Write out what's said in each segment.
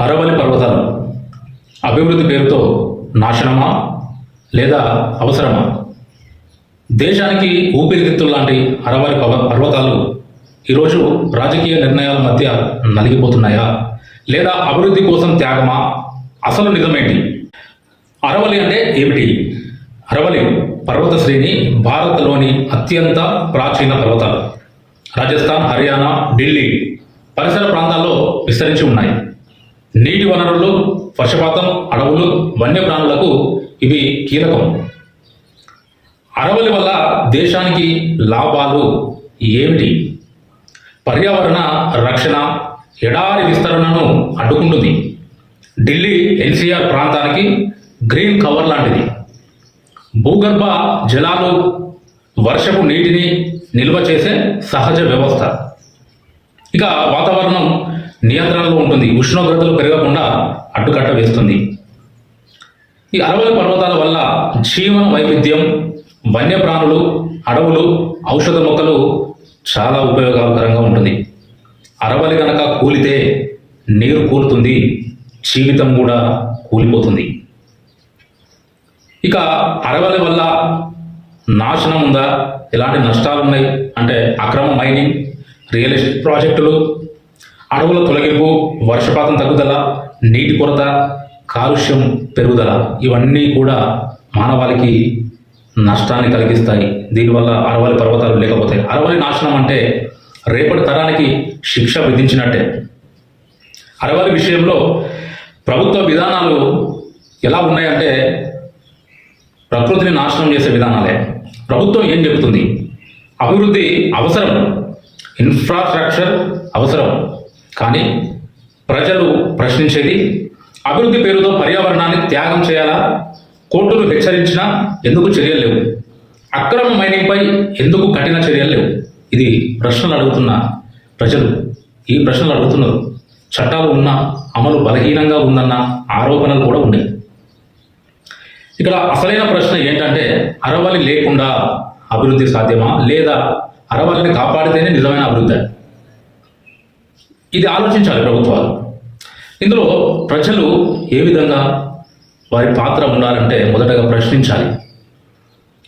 అరవలి పర్వతాలు అభివృద్ధి పేరుతో నాశనమా లేదా అవసరమా? దేశానికి ఊపిరితిత్తులు లాంటి అరవలి పర్వ- పర్వతాలు ఈరోజు రాజకీయ నిర్ణయాల మధ్య నలిగిపోతున్నాయా? లేదా అభివృద్ధి కోసం త్యాగమా? అసలు నిజమేంటి? అరవలి అంటే ఏమిటి? అరవలి పర్వత శ్రేణి భారత్లోని అత్యంత ప్రాచీన పర్వతాలు. రాజస్థాన్ హర్యానా ఢిల్లీ పరిసర ప్రాంతాల్లో విస్తరించి ఉన్నాయి. నీటి వనరులు వర్షపాతం అడవులు వన్యప్రాణులకు ఇవి కీలకం. అడవుల వల్ల దేశానికి లాభాలు ఏమిటి? పర్యావరణ రక్షణ ఎడారి విస్తరణను అడ్డుకుంటుంది. ఢిల్లీ ఎన్సీఆర్ ప్రాంతానికి గ్రీన్ కవర్ లాంటిది. భూగర్భ జలాలు వర్షపు నీటిని నిల్వ చేసే సహజ వ్యవస్థ. ఇక వాతావరణం నియంత్రణలో ఉంటుంది. ఉష్ణోగ్రతలు పెరగకుండా అడ్డుకట్ట వేస్తుంది. ఈ అరవై పర్వతాల వల్ల జీవన వైవిధ్యం వన్యప్రాణులు అడవులు ఔషధ మొక్కలు చాలా ఉపయోగకరంగా ఉంటుంది. అరవలి కనుక కూలితే నీరు కూలుతుంది జీవితం కూడా కూలిపోతుంది. ఇక అరవలి వల్ల నాశనం ఉందా? ఎలాంటి నష్టాలు ఉన్నాయి అంటే అక్రమ మైనింగ్ రియల్ ఎస్టేట్ ప్రాజెక్టులు అడవుల తొలగింపు వర్షపాతం తగ్గుదల నీటి కొరత కాలుష్యం పెరుగుదల ఇవన్నీ కూడా మానవాళికి నష్టాన్ని కలిగిస్తాయి. దీనివల్ల అరవలి పర్వతాలు లేకపోతాయి. అరవలి నాశనం అంటే రేపటి తరానికి శిక్ష విధించినట్టే. అరవలి విషయంలో ప్రభుత్వ విధానాలు ఎలా ఉన్నాయంటే ప్రకృతిని నాశనం చేసే విధానాలే. ప్రభుత్వం ఏం చెబుతుంది? అభివృద్ధి అవసరం. ఇన్ఫ్రాస్ట్రక్చర్ అవసరం. కానీ ప్రజలు ప్రశ్నించేది అభివృద్ధి పేరుతో పర్యావరణాన్ని త్యాగం చేయాలా? కోర్టులు హెచ్చరించినా ఎందుకు చర్యలు లేవు? అక్రమ మైనింగ్పై ఎందుకు కఠిన చర్యలు లేవు? ఇది ప్రశ్నలు అడుగుతున్న ప్రజలు. ఈ ప్రశ్నలు అడుగుతున్నారు. చట్టాలు ఉన్నా అమలు బలహీనంగా ఉందన్న ఆరోపణలు కూడా ఉన్నాయి. ఇక్కడ అసలైన ప్రశ్న ఏంటంటే అరవలి లేకుండా అభివృద్ధి సాధ్యమా? లేదా అరవలిని కాపాడితేనే నిజమైన అభివృద్ధి? ఇది ఆలోచించాలి ప్రభుత్వాలు. ఇందులో ప్రజలు ఏ విధంగా వారి పాత్ర ఉండాలంటే మొదటగా ప్రశ్నించాలి.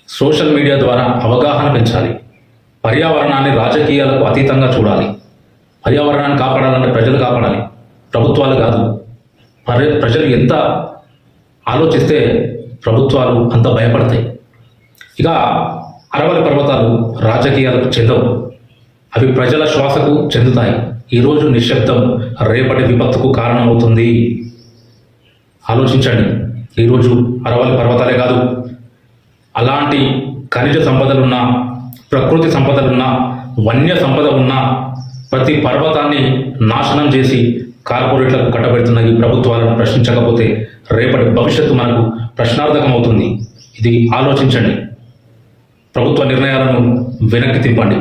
సోషల్ మీడియా ద్వారా అవగాహన పెంచాలి. పర్యావరణాన్ని రాజకీయాలకు అతీతంగా చూడాలి. పర్యావరణాన్ని కాపాడాలంటే ప్రజలు కాపాడాలి. ప్రభుత్వాలు కాదు. పర్య ప్రజలు ఎంత ఆలోచిస్తే ప్రభుత్వాలు అంత భయపడతాయి. ఇక అరవల పర్వతాలు రాజకీయాలకు చెందవు. అవి ప్రజల శ్వాసకు చెందుతాయి. ఈరోజు నిశ్శబ్దం రేపటి విపత్తుకు కారణమవుతుంది. ఆలోచించండి. ఈరోజు అరవలి పర్వతాలే కాదు. అలాంటి ఖనిజ సంపదలున్న ప్రకృతి సంపదలున్న వన్య సంపద ఉన్న ప్రతి పర్వతాన్ని నాశనం చేసి కార్పొరేట్లకు కట్టబెడుతున్న ఈ ప్రభుత్వాలను ప్రశ్నించకపోతే రేపటి భవిష్యత్తు మనకు ప్రశ్నార్థకం అవుతుంది ఇది ఆలోచించండి. ప్రభుత్వ నిర్ణయాలను వెనక్కి తిప్పండి.